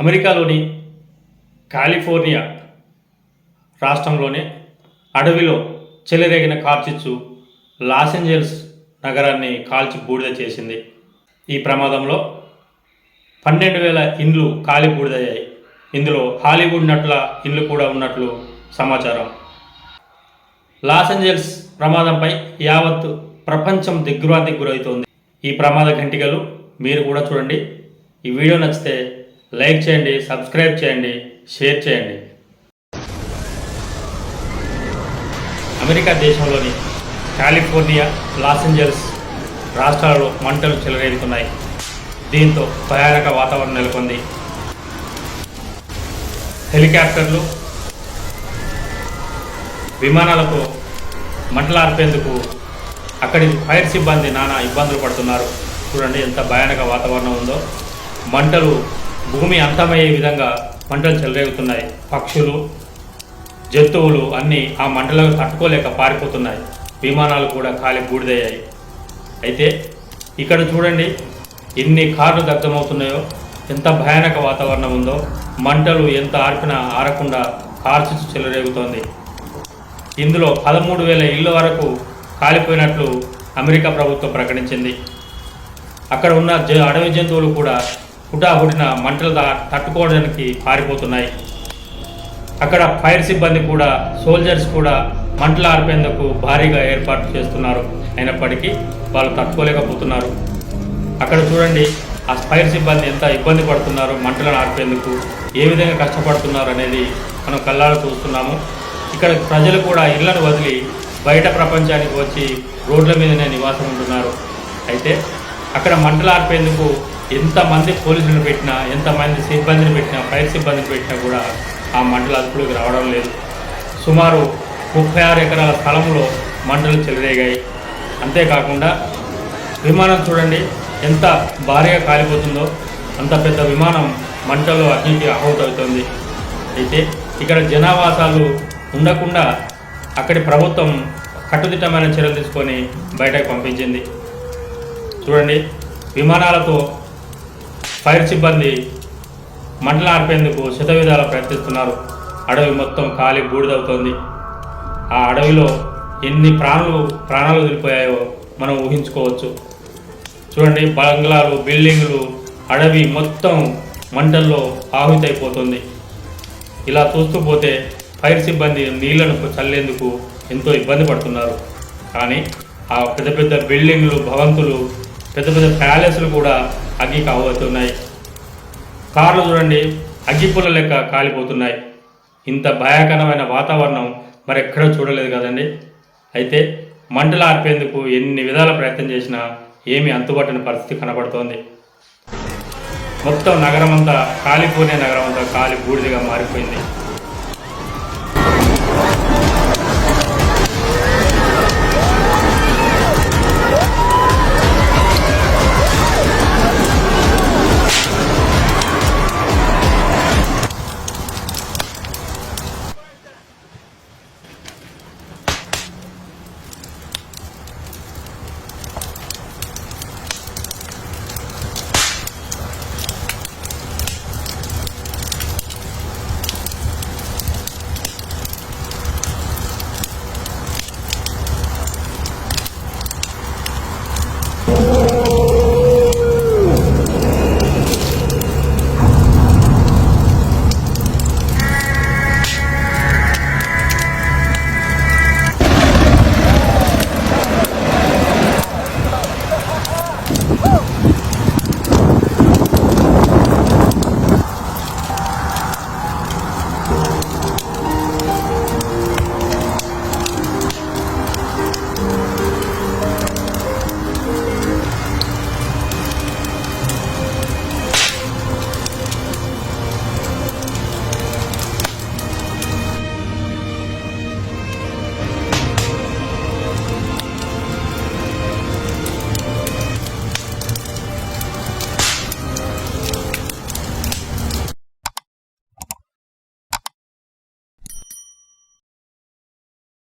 అమెరికాలోని కాలిఫోర్నియా రాష్ట్రంలోనే అడవిలో చెలరేగిన కార్చిచ్చు లాస్ ఏంజల్స్ నగరాన్ని కాల్చి బూడిద చేసింది. ఈ ప్రమాదంలో పన్నెండు వేల ఇండ్లు కాలి బూడిదయ్యాయి. ఇందులో హాలీవుడ్ నటుల ఇండ్లు కూడా ఉన్నట్లు సమాచారం. లాస్ ఏంజల్స్ ప్రమాదంపై యావత్ ప్రపంచం దిగ్భ్రాంతికి గురవుతోంది ఈ ప్రమాద ఘంటికలు మీరు కూడా చూడండి. ఈ వీడియో నచ్చితే లైక్ చేయండి సబ్స్క్రైబ్ చేయండి షేర్ చేయండి. అమెరికా దేశంలోని కాలిఫోర్నియా లాస్ ఏంజల్స్ రాష్ట్రాలలో మంటలు చెలరేగుతున్నాయి. దీంతో భయానక వాతావరణం నెలకొంది. హెలికాప్టర్లు విమానాలతో మంటలార్పేందుకు అక్కడి ఫైర్ సిబ్బంది నానా ఇబ్బందులు పడుతున్నారు. చూడండి ఎంత భయానక వాతావరణం ఉందో. మంటలు భూమి అంతమయ్యే విధంగా మంటలు చెలరేగుతున్నాయి. పక్షులు జంతువులు అన్నీ ఆ మంటలకు తట్టుకోలేక పారిపోతున్నాయి. విమానాలు కూడా ఖాళీ బూడిదయ్యాయి. అయితే ఇక్కడ చూడండి ఎన్ని కార్లు దగ్ధమవుతున్నాయో ఎంత భయానక వాతావరణం ఉందో మంటలు ఎంత ఆర్పినా ఆరకుండా కార్చిచ్చు చెలరేగుతోంది. ఇందులో పదమూడు వేల ఇళ్ళ వరకు కాలిపోయినట్లు అమెరికా ప్రభుత్వం ప్రకటించింది. అక్కడ ఉన్న జ అడవి జంతువులు కూడా హుటాహుడిన మంటలు తట్టుకోవడానికి పారిపోతున్నాయి. అక్కడ ఫైర్ సిబ్బంది కూడా సోల్జర్స్ కూడా మంటలు ఆర్పేందుకు భారీగా ఏర్పాటు చేస్తున్నారు. అయినప్పటికీ వాళ్ళు తట్టుకోలేకపోతున్నారు. అక్కడ చూడండి ఆ ఫైర్ సిబ్బంది ఎంత ఇబ్బంది పడుతున్నారు మంటలను ఆర్పేందుకు ఏ విధంగా కష్టపడుతున్నారు అనేది మనం కళ్ళాలు చూస్తున్నాము. ఇక్కడ ప్రజలు కూడా ఇళ్ళను వదిలి బయట ప్రపంచానికి వచ్చి రోడ్ల మీదనే నివాసం ఉంటున్నారు. అయితే అక్కడ మంటలు ఆర్పేందుకు ఎంతమంది పోలీసులను పెట్టినా ఎంతమంది సిబ్బందిని పెట్టినా ఫైర్ సిబ్బందిని పెట్టినా కూడా ఆ మంటలు అదుపులోకి రావడం లేదు. సుమారు ముప్పై ఆరు ఎకరాల స్థలంలో మంటలు చెలరేగాయి. అంతేకాకుండా విమానం చూడండి ఎంత భారీగా కాలిపోతుందో అంత పెద్ద విమానం మంటల్లో అగ్నికి ఆహుతవుతుంది. అయితే ఇక్కడ జనావాసాలు ఉండకుండా అక్కడి ప్రభుత్వం కట్టుదిట్టమైన చర్యలు తీసుకొని బయటకు పంపించింది. చూడండి విమానాలతో ఫైర్ సిబ్బంది మంటలు ఆర్పేందుకు శతవిధాలు ప్రయత్నిస్తున్నారు. అడవి మొత్తం కాలి బూడిదవుతోంది. ఆ అడవిలో ఎన్ని ప్రాణులు ప్రాణాలు వదిలిపోయాయో మనం ఊహించుకోవచ్చు. చూడండి బంగ్లాలు బిల్డింగులు అడవి మొత్తం మంటల్లో ఆహుతైపోతుంది. ఇలా చూస్తూ పోతే ఫైర్ సిబ్బంది నీళ్ళను చల్లేందుకు ఎంతో ఇబ్బంది పడుతున్నారు. కానీ ఆ పెద్ద పెద్ద బిల్డింగ్లు భవంతులు పెద్ద పెద్ద ప్యాలెస్లు కూడా అగ్గికి అవుతున్నాయి కార్లు చూడండి అగ్గిపుల్ల లెక్క కాలిపోతున్నాయి. ఇంత భయాకరమైన వాతావరణం మరి ఎక్కడ చూడలేదు కదండి. అయితే మంటలు ఆర్పేందుకు ఎన్ని విధాల ప్రయత్నం చేసినా ఏమీ అంతుబట్టని పరిస్థితి కనబడుతోంది. మొత్తం నగరం అంతా కాలిపోయిన నగరం అంతా కాలి బూడిదగా మారిపోయింది.